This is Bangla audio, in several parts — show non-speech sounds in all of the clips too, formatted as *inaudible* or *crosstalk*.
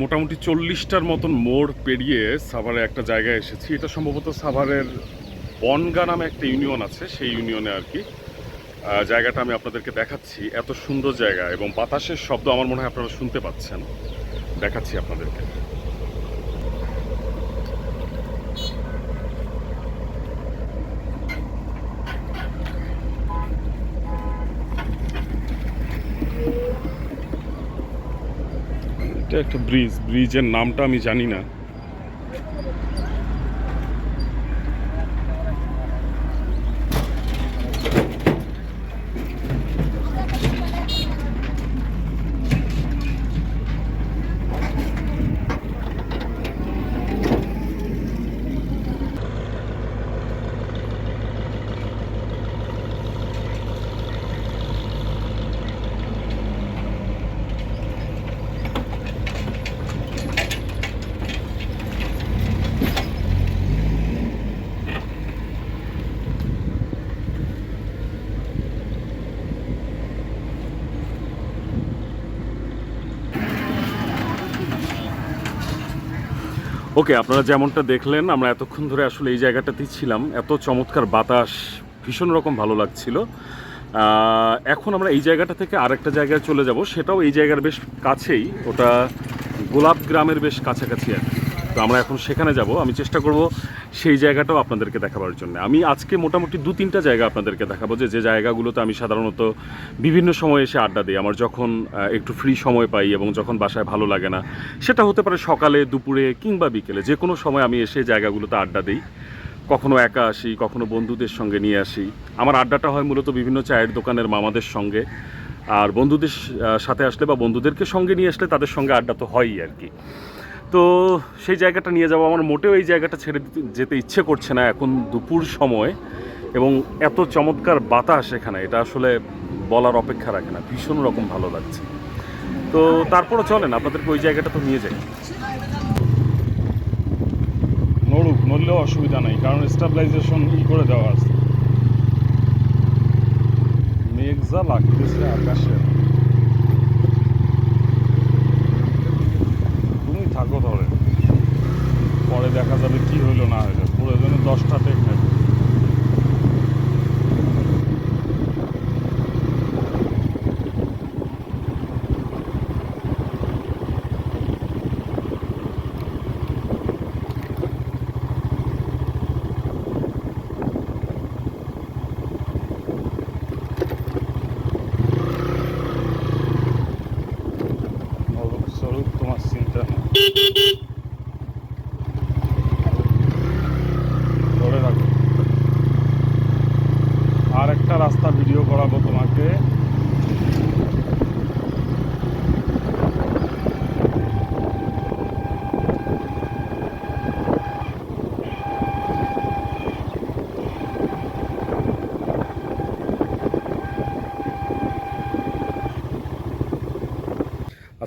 মোটামুটি চল্লিশটার মতন মোড় পেরিয়ে সাভারে একটা জায়গায় এসেছি। এটা সম্ভবত সাভারের বনগা নামে একটা ইউনিয়ন আছে, সেই ইউনিয়নে আর কি। জায়গাটা আমি আপনাদেরকে দেখাচ্ছি। এত সুন্দর জায়গা এবং বাতাসের শব্দ আমার মনে হয় আপনারা শুনতে পাচ্ছেন। দেখাচ্ছি আপনাদেরকে। একটা ব্রিজ ব্রিজের নামটা আমি জানি না। ওকে, আপনারা যেমনটা দেখলেন, আমরা এতক্ষণ ধরে আসলে এই জায়গাটাতেই ছিলাম। এত চমৎকার বাতাস, ভীষণ রকম ভালো লাগছিল। এখন আমরা এই জায়গাটা থেকে আরেকটা জায়গায় চলে যাব। সেটাও এই জায়গার বেশ কাছেই। ওটা গোলাপ গ্রামের বেশ কাছাকাছি আর কি। তো আমরা এখন সেখানে যাব। আমি চেষ্টা করব সেই জায়গাটাও আপনাদেরকে দেখাবার জন্য। আমি আজকে মোটামুটি দু তিনটা জায়গা আপনাদেরকে দেখাবো যে যে জায়গাগুলোতে আমি সাধারণত বিভিন্ন সময় এসে আড্ডা দিই। আমার যখন একটু ফ্রি সময় পাই এবং যখন বাসায় ভালো লাগে না, সেটা হতে পারে সকালে, দুপুরে কিংবা বিকেলে। যে কোনো সময় আমি এসে জায়গাগুলোতে আড্ডা দিই। কখনো একা আসি, কখনো বন্ধুদের সঙ্গে নিয়ে আসি। আমার আড্ডাটা হয় মূলত বিভিন্ন চায়ের দোকানের মামাদের সঙ্গে। আর বন্ধুদের সাথে আসলে বা বন্ধুদেরকে সঙ্গে নিয়ে আসলে তাদের সঙ্গে আড্ডা তো হয়ই আর কি। তো সেই জায়গাটা নিয়ে যাব। আমার মোটেও এই জায়গাটা ছেড়ে দিতে যেতে ইচ্ছে করছে না এখন দুপুর সময় এবং এত চমৎকার বাতাস এখানে, এটা আসলে বলার অপেক্ষা রাখে না, ভীষণ রকম ভালো লাগছে। তো তারপরও চলেন, আপনাদেরকে ওই জায়গাটা তো নিয়ে যাই। নড়ুক, নড়লেও অসুবিধা নাই, কারণ স্টাবলাইজেশন ই করে দেওয়া আছে। মেঘ যা লাগতেছে আকাশে তুমি থাকো ধরে। পরে দেখা যাবে কি হইল না হইল। প্রয়োজনে দশটা টেক নেবে নরক স্বরূপ তোমার চিন্তা নেই ধরে রাখো আর একটা রাস্তা ভিডিও করাবো তোমাকে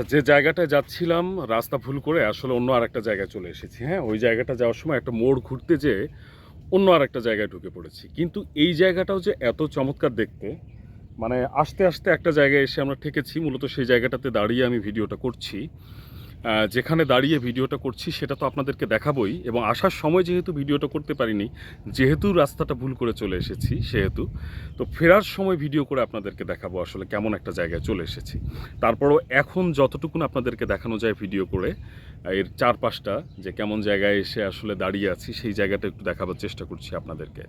আচ্ছা যে জায়গাটায় যাচ্ছিলাম, রাস্তা ভুল করে আসলে অন্য আর একটা জায়গায় চলে এসেছি হ্যাঁ? ওই জায়গাটা যাওয়ার সময় একটা মোড় ঘুরতে যেয়ে অন্য আর একটা জায়গায় ঢুকে পড়েছি। কিন্তু এই জায়গাটাও যে এত চমৎকার দেখতে মানে আস্তে আস্তে একটা জায়গায় এসে আমরা ঠেকেছি, মূলত সেই জায়গাটাতে দাঁড়িয়ে আমি ভিডিওটা করছি। যেখানে দাঁড়িয়ে ভিডিওটা করছি, সেটা তো আপনাদেরকে দেখাবই। এবং আসার সময় যেহেতু ভিডিওটা করতে পারিনি, যেহেতু রাস্তাটা ভুল করে চলে এসেছি, সেহেতু, তো ফেরার সময় ভিডিও করে আপনাদেরকে দেখাবো আসলে কেমন একটা জায়গায় চলে এসেছি। তারপরও এখন যতটুকুন আপনাদেরকে দেখানো যায় ভিডিও করে এর চারপাশটা, যে কেমন জায়গায় এসে আসলে দাঁড়িয়ে আছি, সেই জায়গাটা একটু দেখাবার চেষ্টা করছি আপনাদেরকে।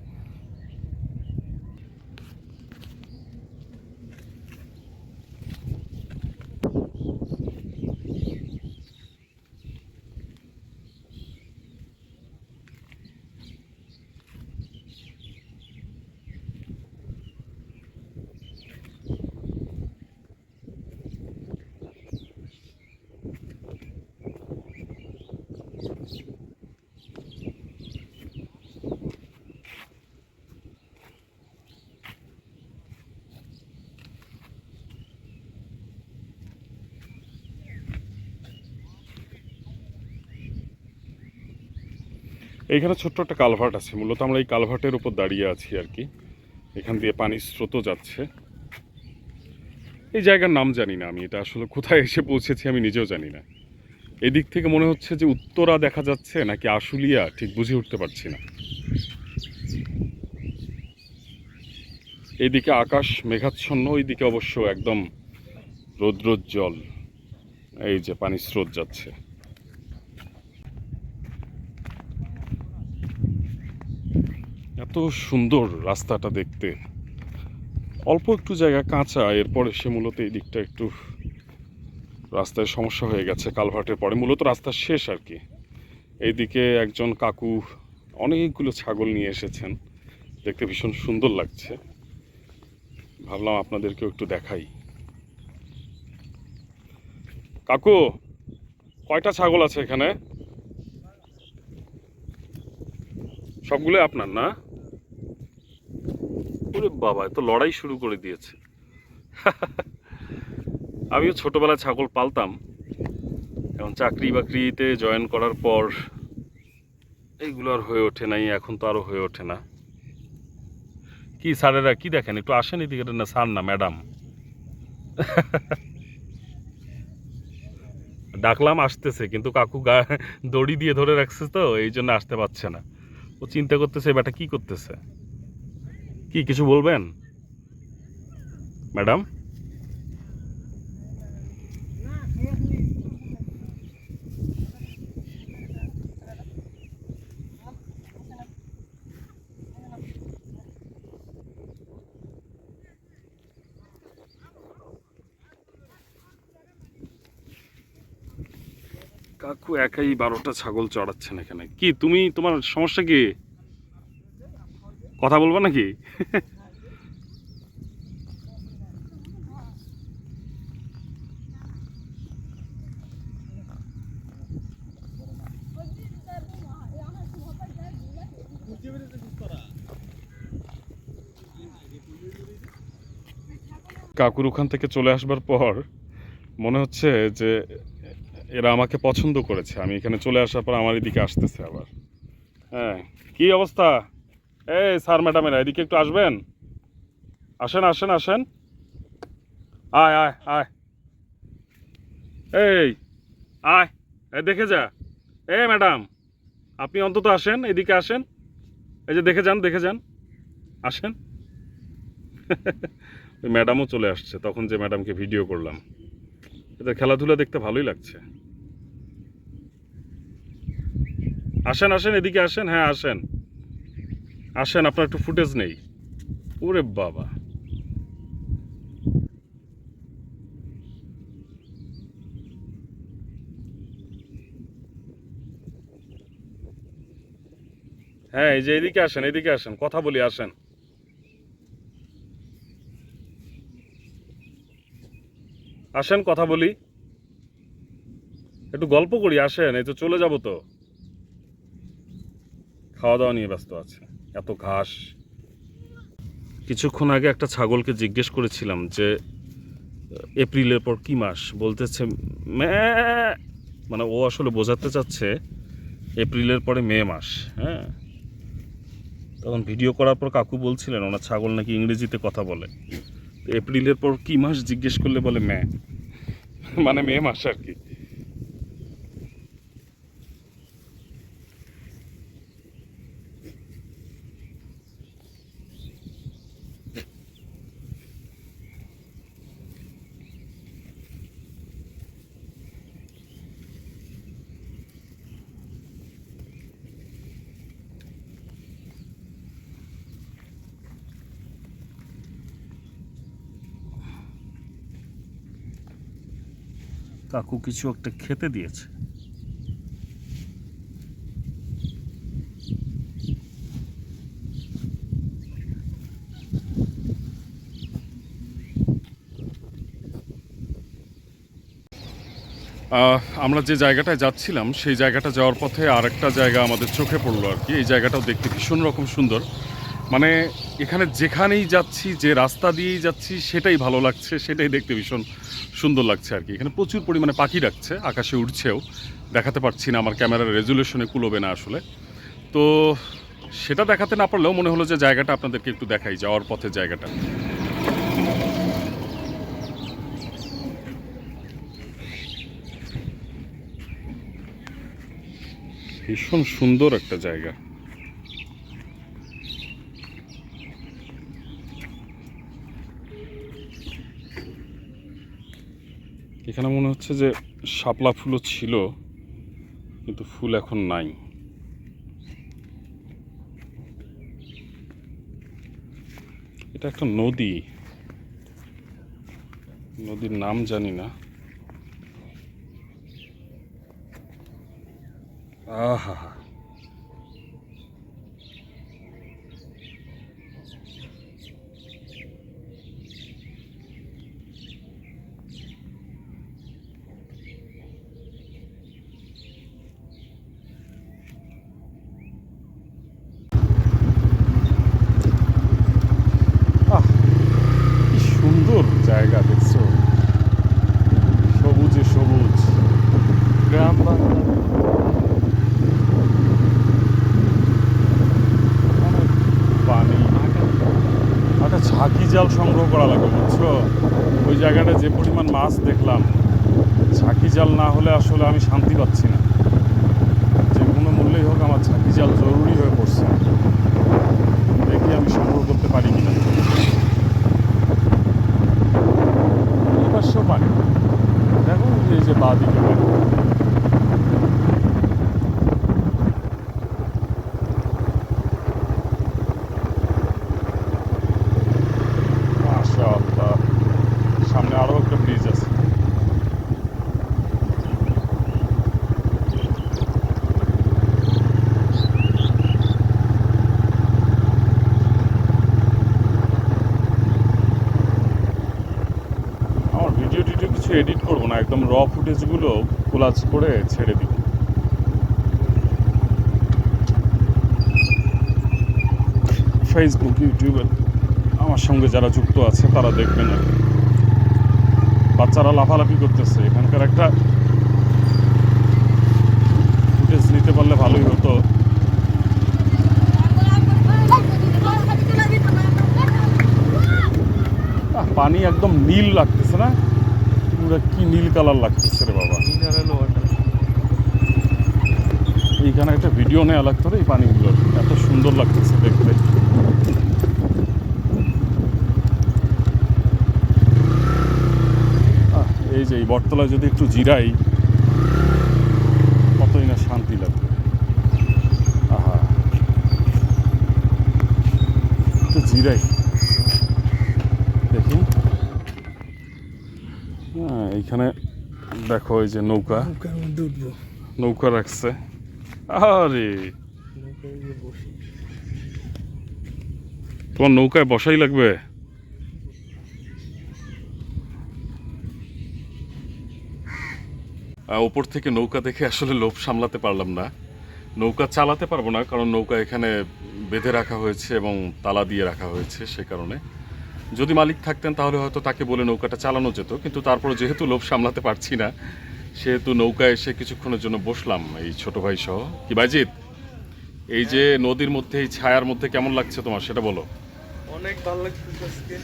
এইখানে ছোট্ট একটা কালভার্ট আছে। মূলত আমরা এই কালভার্টের উপর দাঁড়িয়ে আছি আর কি। এখান দিয়ে পানির স্রোতও যাচ্ছে। এই জায়গার নাম জানি না আমি, এটা আসলে কোথায় এসে পৌঁছেছি আমি নিজেও জানি না। এদিক থেকে মনে হচ্ছে যে উত্তরা দেখা যাচ্ছে নাকি আশুলিয়া, ঠিক বুঝে উঠতে পারছি না। এইদিকে আকাশ মেঘাচ্ছন্ন, ওইদিকে অবশ্য একদম রৌদ্রোজ্জ্বল। এই যে পানির স্রোত যাচ্ছে। এত সুন্দর রাস্তাটা দেখতে। অল্প একটু জায়গা কাঁচা, এরপর এসে মূলত এই দিকটা একটু রাস্তায় সমস্যা হয়ে গেছে কালভার্টের পরে। মূলত রাস্তা শেষ আর কি। এইদিকে একজন কাকু অনেকগুলো ছাগল নিয়ে এসেছেন। দেখতে ভীষণ সুন্দর লাগছে। ভাবলাম আপনাদেরকেও একটু দেখাই। কাকু, কয়টা ছাগল আছে এখানে? সবগুলো আপনার না? ওরে বাবা তো লড়াই শুরু করে দিয়েছে। আমিও ছোটবেলায় ছাগল পালতাম। এখন চাকরি বাকরিতে জয়েন করার পর এইগুলো আর হয়ে ওঠে নাই, এখন তো আরও হয়ে ওঠে না। কি স্যারেরা, কি দেখেন? একটু আসেন এদিকে, না স্যার না, ম্যাডাম। ডাকলাম, আসতেছে, কিন্তু কাকু গা দড়ি দিয়ে ধরে রাখছে তো, এই জন্য আসতে পারছে না। ও চিন্তা করতেছে বেটা কি করতেছে? কি, কিছু বলবেন? ম্যাডাম? কাকু একাই বারোটা ছাগল চড়াচ্ছেন এখানে। কি, তুমি, তোমার সমস্যা কি? কথা বলব নাকি? কাকুর ওখান থেকে চলে আসবার পর মনে হচ্ছে যে এরা আমাকে পছন্দ করেছে। আমি এখানে চলে আসার পর আমার এদিকে আসতেছে আবার। হ্যাঁ কি অবস্থা? এই স্যার ম্যাডামেরা এদিকে একটু আসবেন? আসেন আসেন আসেন। আয় আয় আয়। এই, আয় দেখে যা। এ ম্যাডাম আপনি অন্তত আসেন, এদিকে আসেন। এই যে দেখে যান দেখে যান। আসেন। ওই ম্যাডামও চলে আসছে, তখন যে ম্যাডামকে ভিডিও করলাম। এদের খেলাধুলা দেখতে ভালোই লাগছে। আসেন আসেন, এদিকে আসেন। হ্যাঁ আসেন। আসেন, আপনার একটু ফুটেজ নেই। ওরে বাবা। হ্যাঁ এই যে এদিকে আসেন এদিকে আসেন, কথা বলি, আসেন। আসেন, কথা বলি। একটু গল্প করি, আসেন, এই তো চলে যাব তো। খাওয়া দাওয়া নিয়ে ব্যস্ত আছে। এত ঘাস। কিছুক্ষণ আগে একটা ছাগলকে জিজ্ঞেস করেছিলাম যে, এপ্রিলের পর কি মাস? বলতেছে মানে ও আসলে বোঝাতে চাচ্ছে এপ্রিলের পরে মে মাস হ্যাঁ। তখন ভিডিও করার পর কাকু বলছিলেন, ওনার ছাগল নাকি ইংরেজিতে কথা বলে। এপ্রিলের পর কি মাস জিজ্ঞেস করলে বলে, মে। মানে মে মাস আর কি। কাকু কিছু একটা খেতে দিয়েছে। আমরা যে জায়গাটায় যাচ্ছিলাম, সেই জায়গাটা যাওয়ার পথে আরেকটা জায়গা আমাদের চোখে পড়ল আর কি। এই জায়গাটাও দেখতে ভীষণ রকম সুন্দর। মানে এখানে যেখানেই যাচ্ছি, যে রাস্তা দিয়েই যাচ্ছি, সেটাই ভালো লাগছে, সেটাই দেখতে ভীষণ সুন্দর লাগছে আর কি। এখানে প্রচুর পরিমাণে পাখি ডাকছে, আকাশে উঠছেও দেখাতে পারছি না, আমার ক্যামেরার রেজুলেশনে কুলোবে না আসলে। তো সেটা দেখাতে না পারলেও মনে হলো যে জায়গাটা আপনাদেরকে একটু দেখাই, যাওয়ার পথে জায়গাটা। ভীষণ সুন্দর একটা জায়গা। এখানে মনে হচ্ছে যে শাপলা ফুলও ছিল, কিন্তু ফুল এখন নাই। এটা একটা নদী। নদীর নাম জানি না। আহা কি সুন্দর জায়গা দেখছ সবুজে সবুজ গ্রাম বাংলা অনেক পানি একটা ঝাঁকি জাল সংগ্রহ করা লাগবে বুঝছ ওই জায়গাটা যে পরিমাণ মাছ দেখলাম, ঝাঁকি জাল না হলে আসলে আমি শান্তি পাচ্ছি না। যে কোনো মূল্যেই হোক আমার ঝাঁকি জাল জরুরি হয়ে পড়ছে দেখি আমি সংগ্রহ করতে পারি কিনা এই পাশেও পানি দেখো এই যে বাঁ দিকে পানি মাশাআল্লাহ সামনে আরও একটা ব্রিজ আছে আমার ভিডিও টিডিও কিছু এডিট করব না একদম র ফুটেজগুলো কোলাজ করে ছেড়ে দিব। ফেসবুক ইউটিউবে আমার সঙ্গে যারা যুক্ত আছে, তারা দেখবেন আর বাচ্চারা লাফালাফি করতেছে। এখানকার একটা ফুটেজ নিতে পারলে ভালোই হতো। পানি একদম নীল লাগতেছে না? পুরো কি নীল কালার লাগতেছে রে বাবা? এইখানে একটা ভিডিও নেওয়া লাগতো রে এই পানিগুলোর এত সুন্দর লাগতেছে দেখতে। এই যে এই বটতলায় যদি একটু জিরাই কতই না শান্তি লাগবে আহা। একটু জিরাই দেখি হ্যাঁ এইখানে দেখো এই যে নৌকা। নৌকা রাখছে। আরে তোমার নৌকায় বসাই লাগবে? ওপর থেকে নৌকা দেখে আসলে লোভ সামলাতে পারলাম না। নৌকা চালাতে পারব না কারণ নৌকা এখানে বেঁধে রাখা হয়েছে এবং তালা দিয়ে রাখা হয়েছে সে কারণে। যদি মালিক থাকতেন তাহলে হয়তো তাকে বলে নৌকাটা চালানো যেত কিন্তু তারপরে যেহেতু লোভ সামলাতে পারছি না সেহেতু নৌকায় এসে কিছুক্ষণের জন্য বসলাম এই ছোট ভাই সহ কি বাইজিৎ? এই যে নদীর মধ্যে এই ছায়ার মধ্যে কেমন লাগছে তোমার সেটা বলো। অনেক ভালো লাগছে আজকে।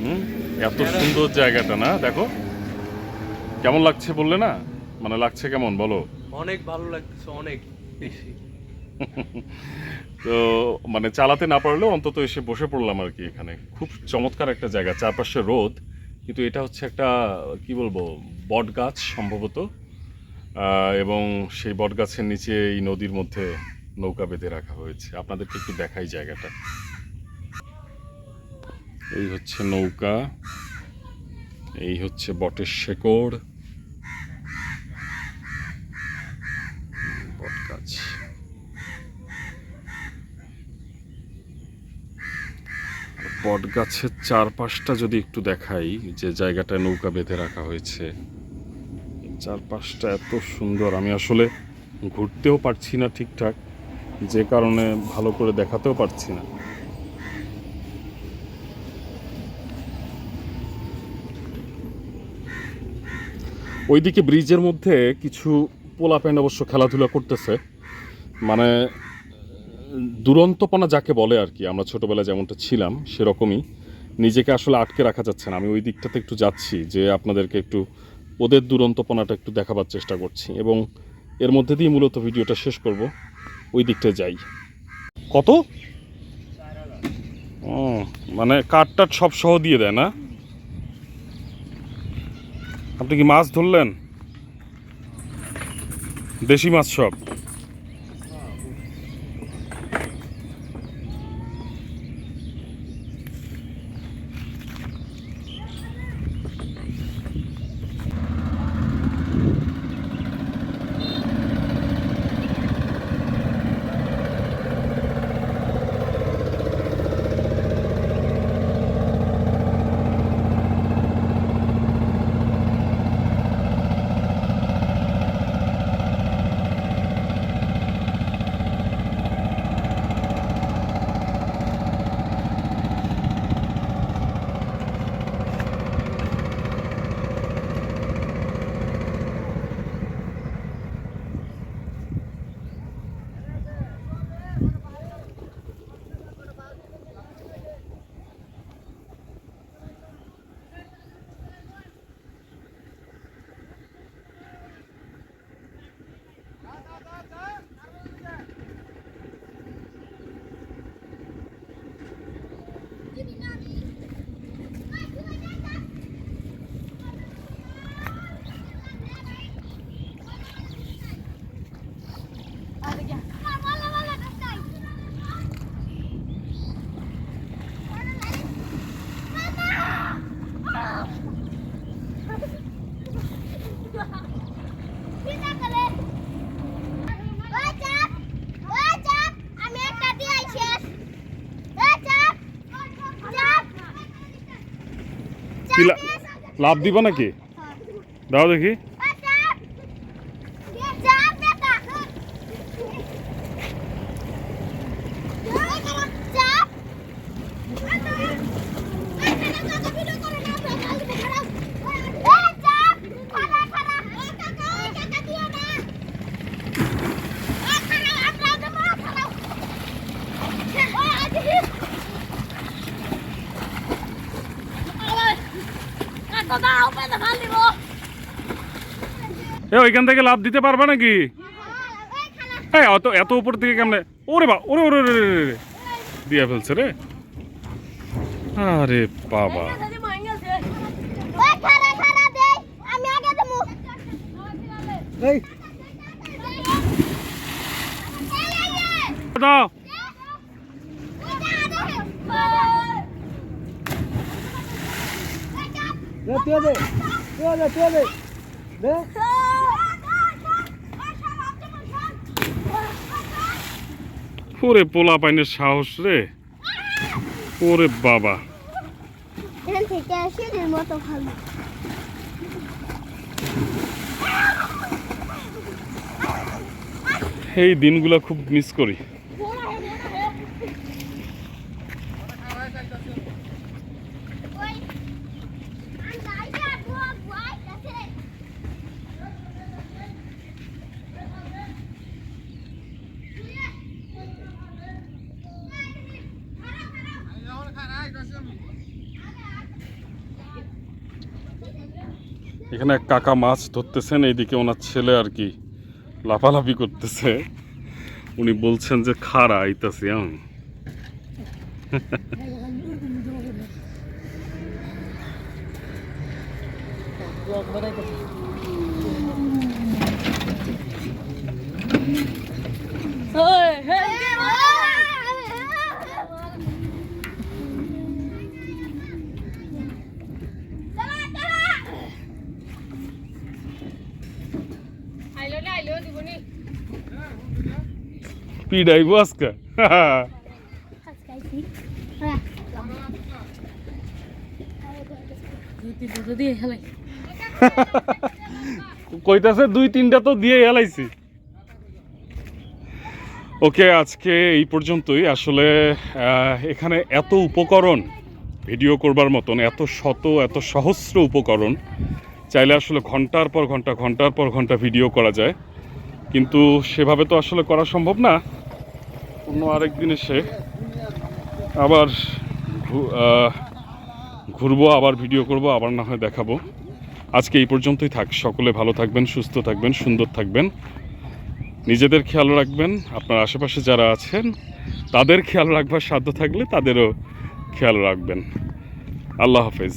হুম? এত সুন্দর জায়গাটা না দেখো। কেমন লাগছে বললে না? মানে লাগছে কেমন বলো। অনেক ভালো লাগছে অনেক বেশি। *laughs* তো মানে চালাতে না পারলেও অন্তত এসে বসে পড়লাম আর কি এখানে। খুব চমৎকার একটা জায়গা, চারপাশে রোদ, কিন্তু এটা হচ্ছে একটা, কি বলব বট গাছ সম্ভবত এবং সেই বট গাছের নিচে এই নদীর মধ্যে নৌকা বেঁধে রাখা হয়েছে। আপনাদেরকে একটু দেখাই জায়গাটা। এই হচ্ছে নৌকা, এই হচ্ছে বটের শেকড়। বট গাছের চারপাশটা যদি একটু দেখাই, যে জায়গাটায় নৌকা বেঁধে রাখা হয়েছে চারপাশটা এত সুন্দর। আমি আসলে ঘুরতেও পারছি না ঠিকঠাক, যে কারণে ভালো করে দেখাতেও পারছি না। ওইদিকে ব্রিজের মধ্যে কিছু পোলা প্যান্ট অবশ্য খেলাধুলা করতেছে। মানে দুরন্তপনা যাকে বলে আর কি, আমরা ছোটবেলায় যেমনটা ছিলাম, সেরকমই নিজেকে আসলে আটকে রাখা যাচ্ছে না। আমি ওই দিকটাতে একটু যাচ্ছি যে আপনাদেরকে একটু ওদের দুরন্তপনাটা একটু দেখাবার চেষ্টা করছি এবং এর মধ্যে দিয়ে মূলত ভিডিওটা শেষ করব। ওই দিকটা যাই। কত? ও মানে কাঠ টাট সব সহ দিয়ে দেয় না? আপনি কি মাছ ধরলেন? দেশি মাছ সব? লাভ দিব নাকি? দাও দেখি দাও পেতে ভালো দিব এ ওইখান থেকে লাভ দিতে পারবে নাকি? হ্যাঁ অত এত উপর থেকে কেমনে? ওরে বা ওরে ওরে ওরে। দিয়ে ফেলছে রে। আরে বাবা। দে দাও দে দে দে দে ওরে পোলা পাইনের সাহস রে। ওরে বাবা। এই দিনগুলো খুব মিস করি। এখানে এক কাকা মাছ ধরতেছেন এইদিকে ওনার ছেলে আর কি লাফালাফি করতেছে। উনি বলছেন যে খাড়া আইতাছি আমি। আইলো *laughs* কইতাছে দুই তিনটা তো দিয়ে এলাইছি ওকে, আজকে এই পর্যন্তই। আসলে এখানে এত উপকরণ ভিডিও করবার মতন, এত শত, এত সহস্র উপকরণ, চাইলে আসলে ঘণ্টার পর ঘণ্টা, ঘণ্টার পর ঘণ্টা ভিডিও করা যায়। কিন্তু সেভাবে তো আসলে করা সম্ভব না। অন্য আরেক দিন এসে আবার ঘুরবো, আবার ভিডিও করব, আবার না হয় দেখাবো। আজকে এই পর্যন্তই থাক। সকলে ভালো থাকবেন, সুস্থ থাকবেন, সুন্দর থাকবেন। নিজেদের খেয়াল রাখবেন। আপনার আশেপাশে যারা আছেন, তাদের খেয়াল রাখবার সাধ্য থাকলে তাদেরও খেয়াল রাখবেন। আল্লাহ হাফেজ।